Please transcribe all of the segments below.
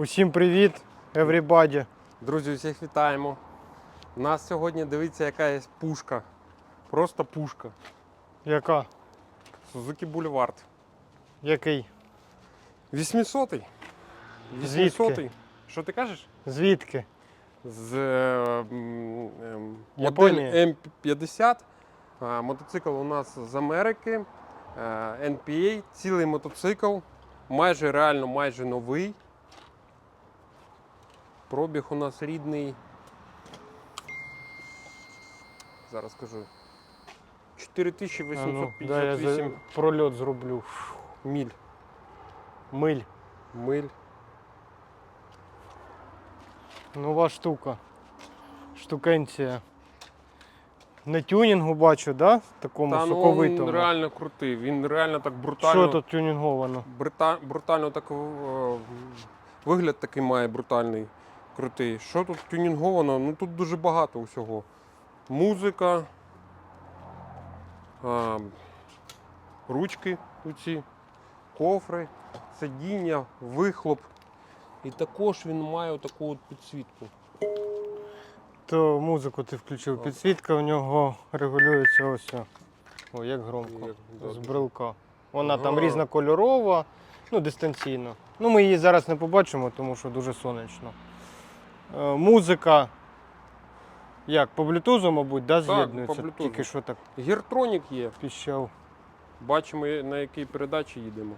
Усім привіт, everybody. Друзі, всіх вітаємо. У нас сьогодні дивіться, яка є пушка. Просто пушка. Яка? Suzuki Boulevard. Який? 800-й. 800-й. Що ти кажеш? Звідки? З е, м, ем, модель Японії? М50. А, Мотоцикл у нас з Америки. Е, NPA, цілий мотоцикл. Майже реально, майже новий. Пробіг у нас рідний. Зараз скажу. А ну, 4858 дай я за... прольот зроблю. міль. Миль. Миль. Нова штука. Штукенція. На тюнінгу бачу, да? Такому Та ну соковитому. він реально крутий. Він реально так брутально. Що тут тюнінговано? Брута... Брутально так е, вигляд такий має брутальний, крутий. Що тут тюнінговано? Ну тут дуже багато усього. Музика, а, ручки оці, кофри, сидіння, вихлоп. І також він має таку от підсвітку. То музику ти включив. Підсвітка у нього регулюється ось. о. Як громко. З да. брелка. Вона там різнокольорова, ну, дистанційно. Ну, ми її зараз не побачимо, тому що дуже сонячно. Е, музика. Як, по блютузу, мабуть, да, з'єднується? по Bluetooth. Тільки що так Гіртронік є. піщав. Бачимо, на якій передачі їдемо.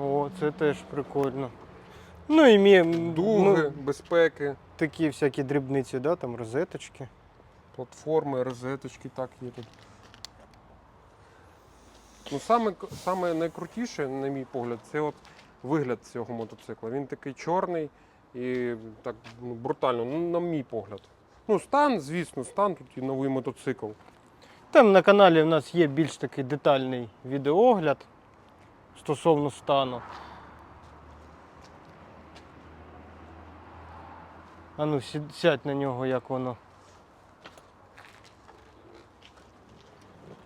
О, це теж прикольно. Ну і мі, Дуги, ну, безпеки, такі всякі дрібниці, да, там розеточки. платформи, розеточки, так є тут. Ну, саме, саме найкрутіше, на мій погляд, це от вигляд цього мотоцикла. Він такий чорний і так ну, брутально, ну, на мій погляд. Ну, стан, звісно, стан тут і новий мотоцикл. Там на каналі в нас є більш такий детальний відеоогляд стосовно стану. А ну, сядь на нього, як воно.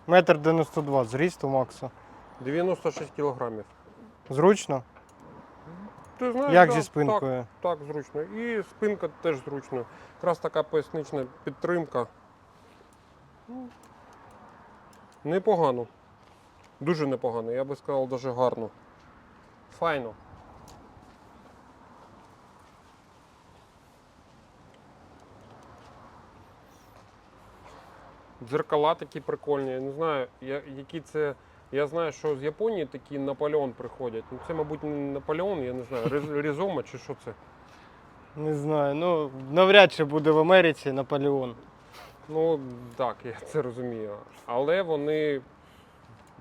Метр 92 зріст у Макса. 96 кілограмів. Зручно? Ти знаєш, Як зі спинкою? Так, так, зручно. І спинка теж зручно. Якраз така пояснична підтримка. Ну, Непогано. Дуже непогано, я би сказав, дуже гарно. Файно. Дзеркала такі прикольні. Я не знаю, які це. Я знаю, що з Японії такі Наполеон приходять. Ну це, мабуть, не Наполеон, я не знаю, Різома чи що це. Не знаю. Ну, навряд чи буде в Америці Наполеон. Ну так, я це розумію. Але вони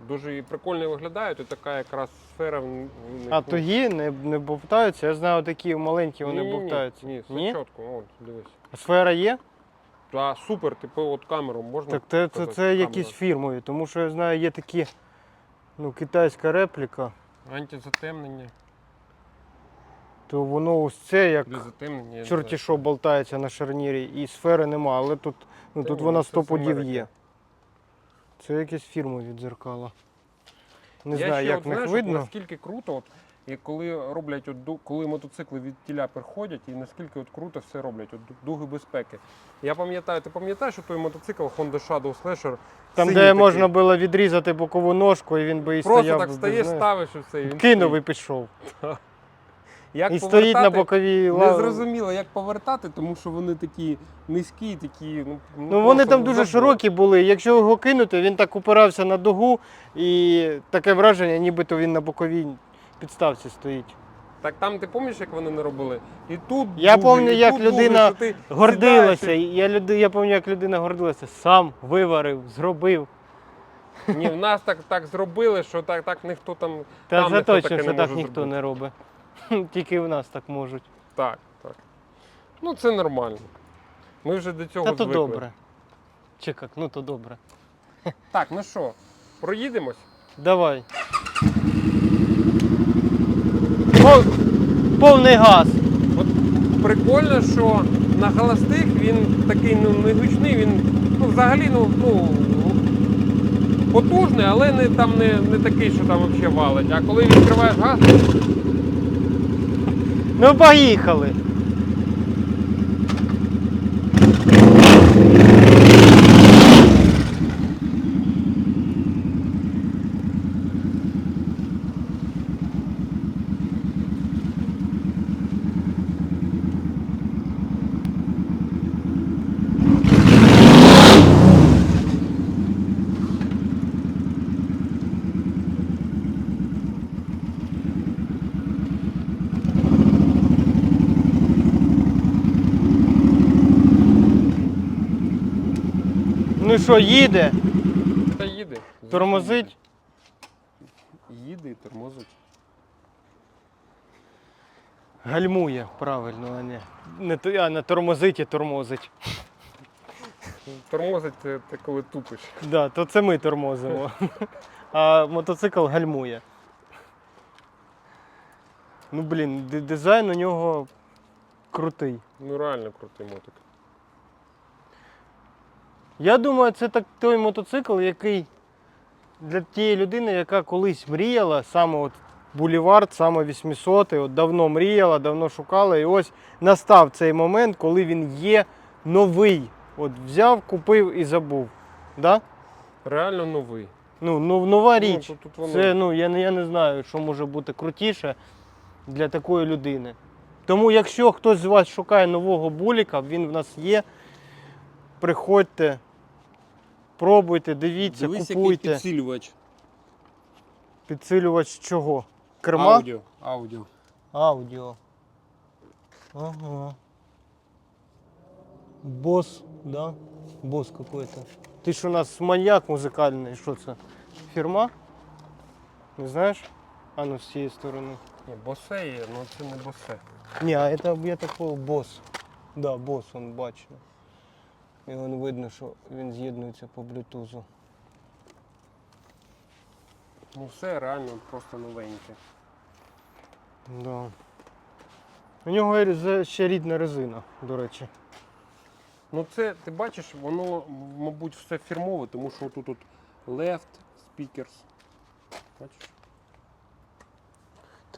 дуже прикольно виглядають, і така якраз сфера в в них. А тогі не, не бовтаються. Я знаю, такі маленькі вони ні-ні-ні, бовтаються. Ні, все Ні? чітко, от, дивись. А сфера є? Та супер, типу, от камеру можна. Так це, це, показати? це Камера. якісь фірмові, тому що я знаю, є такі ну, китайська репліка, Антизатемнення. то воно ось це як Для затемнення. я не чорті знаю. що болтається на шарнірі, і сфери нема, але тут, ну, Та тут ні, вона це 100 подів є. Це якісь фірмові дзеркала. Не Я знаю, ще, як от, в них знаєш, от видно. наскільки круто, от, і коли роблять, от, коли мотоцикли від тіля приходять, і наскільки от круто все роблять, от, дуги безпеки. Я пам'ятаю, ти пам'ятаєш, що той мотоцикл Honda Shadow Slasher, Там, де такий? можна було відрізати бокову ножку, і він би і Просто стояв. так стаєш, ставиш і все. і він Кинув і пішов. Як І стоїть на боковій Не лаві. зрозуміло, як повертати, тому що вони такі низькі, такі. Ну, Ну вони там дуже забор. широкі були. Якщо його кинути, він так упирався на дугу, і таке враження, нібито він на боковій підставці стоїть. Так там ти пам'ятаєш, як вони не робили? І тут Я пам'ятаю, і як тут людина що ти Гордилася. сідаєш Я, люди, я пам'ятаю, як людина гордилася. Сам виварив, зробив. і- Ні, в нас так, так зробили, що так, так ніхто там. Та там це ніхто точно, таке що не так може ніхто зробити. не робить. Тільки в нас так можуть. Так, так. Ну це нормально. Ми вже до цього Та то звикли. добре. Чи як, ну то добре. Так, ну що, проїдемось? Давай. Повний газ. От прикольно, що на холостих він такий ну, не гучний, він ну, взагалі ну, ну, потужний, але не, там не, не такий, що там взагалі валить. А коли відкриваєш газ, Ну поїхали. Ну що, їде? Та їде. Тормозить? Їде, Їде і тормозить. Гальмує, правильно, а не, не, то- а не тормозить і тормозить. Тормозить ти, ти коли тупиш. Да, то це ми тормозимо. А мотоцикл гальмує. Ну блін, ди- дизайн у нього крутий. Ну реально крутий мотик. Я думаю, це так той мотоцикл, який для тієї людини, яка колись мріяла, саме от Булівард, саме 800, от давно мріяла, давно шукала. І ось настав цей момент, коли він є новий. От взяв, купив і забув. Да? Реально новий. Ну, ну, нова річ. Ну, тут, тут воно... Це, ну, я, не- я не знаю, що може бути крутіше для такої людини. Тому, якщо хтось з вас шукає нового буліка, він в нас є. Приходьте, пробуйте, дивіться, Дивись, який купуйте. підсилювач. Підсилювач чого? Керма? Аудіо. Аудіо. Аудіо. Ага. Бос, да? Бос какой-то. Ти ж у нас маньяк музикальний, що це? Фірма? Не знаєш? А ну з цієї сторони. Ні, босе є, але це не босе. Ні, а це я такого бос. Да, бос, он бачу. І вон видно, що він з'єднується по блютузу. Ну все реально просто новеньке. Да. У нього ще рідна резина, до речі. Ну це, ти бачиш, воно, мабуть, все фірмове, тому що тут, тут left, speakers. Бачиш?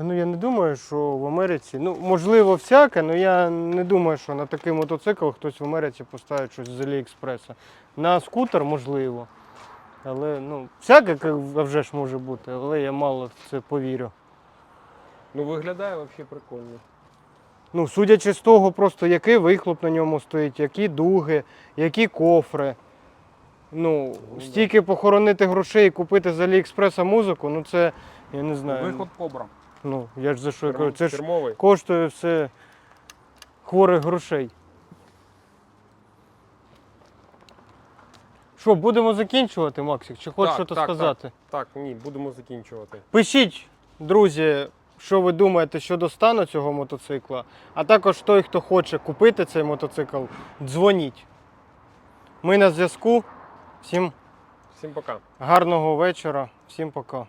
Та ну я не думаю, що в Америці, ну можливо, всяке, але я не думаю, що на такий мотоцикл хтось в Америці поставить щось з Аліекспреса. На скутер можливо. Але ну, всяке як вже ж може бути, але я мало в це повірю. Ну виглядає взагалі прикольно. Ну, судячи з того, просто який вихлоп на ньому стоїть, які дуги, які кофри. Ну, да. стільки похоронити грошей і купити з Аліекспреса музику, ну це, я не знаю. Виход кобра. Ну, я ж за що я кажу, це ж фірмовий. коштує все хворих грошей. Що, будемо закінчувати, Максик? Чи хочеш Так, щось так, сказати? Так, ні, будемо закінчувати. Пишіть, друзі, що ви думаєте щодо стану цього мотоцикла. А також той, хто хоче купити цей мотоцикл, дзвоніть. Ми на зв'язку. Всім Всім пока. гарного вечора, всім пока.